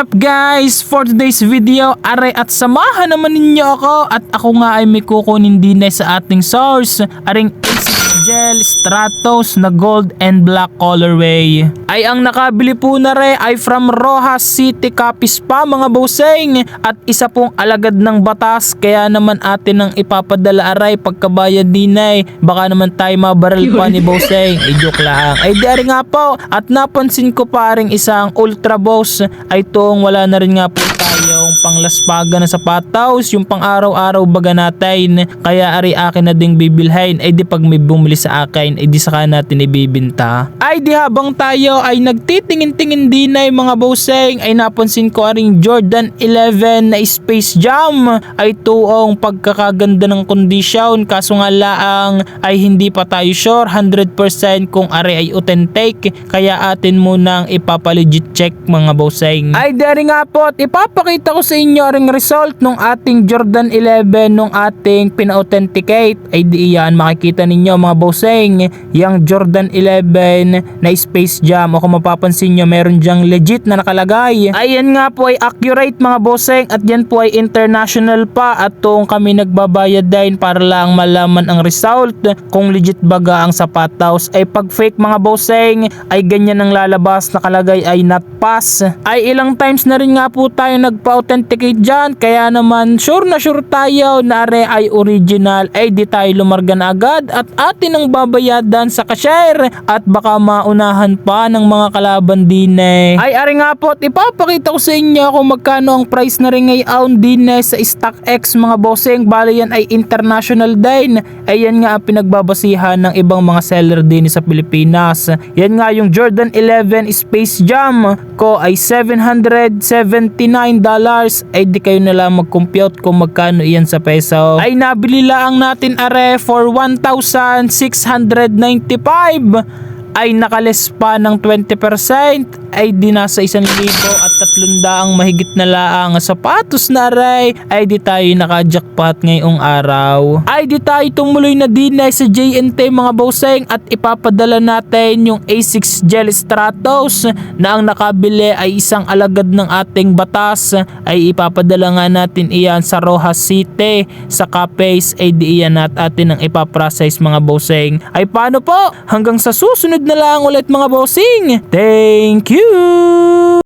Up guys? For today's video, aray at samahan naman ninyo ako at ako nga ay may kukunin din sa ating source. Aring A6 Gel Stratos na gold and black colorway. Ay ang nakabili po na re ay from Rojas City Copies pa mga boseng at isa pong alagad ng batas kaya naman atin ang ipapadala aray pagkabayad din ay baka naman tayo mabaral pa ni boseng. Eh joke lang. Ay di nga po at napansin ko pa rin isang ultra boss ay tong wala na rin nga po tayong panglaspaga na sapatos yung pang araw-araw baga natin. Kaya ari akin na ding bibilhin ay di pag may bumili sa akin ay di saka natin ibibinta. Ay di habang tayo ay nagtitingin-tingin din yung mga boseng ay napansin ko aring Jordan 11 na Space Jam. Ay tuong pagkakaganda ng kondisyon kaso nga laang ay hindi pa tayo sure 100% kung ari ay authentic. Kaya atin munang ipapalegit check mga boseng ay dari nga po ipapakita ko sa inyo ring result ng ating Jordan 11 nung ating pina-authenticate. Ay di yan makikita ninyo mga boseng yung Jordan 11 na Space Jam. O kung mapapansin nyo meron dyang legit na nakalagay. Ayan nga po ay accurate mga boseng at yan po ay international pa. At tuong kami nagbabayad din para lang malaman ang result kung legit baga ang sapatos ay pag fake mga boseng ay ganyan ang lalabas nakalagay ay not pass. Ay ilang times na rin nga po tayo nagpa-authenticate dyan kaya naman sure na sure tayo na are ay original. Ay di tayo lumarga na agad at atin ang babayadan sa cashier. At baka maunahan pa ng mga kalaban din eh. Ay ari nga po at ipapakita ko sa inyo kung magkano ang price na rin ngayon din eh sa StockX mga bossing. Bali yan ay international din. Ayan nga ang pinagbabasihan ng ibang mga seller din sa Pilipinas. Yan nga yung Jordan 11 Space Jam ko ay 779 dollars ay di kayo na lang mag-compute kung magkano iyan sa peso. Ay nabili lang natin are for 1,695 ay nakales pa ng 20% ay di nasa isang libo at tatlong daang mahigit na laang sapatos na aray ay di tayo naka-jackpot ngayong araw. Ay di tayo tumuloy na din ay sa JNT mga boseng at ipapadala natin yung A6 Gel Stratos na ang nakabili ay isang alagad ng ating batas ay ipapadala nga natin iyan sa Rojas City sa Capace ay di iyan at atin ang ipaprocess mga boseng. Ay paano po? Hanggang sa susunod na lang ulit mga bossing. Thank you!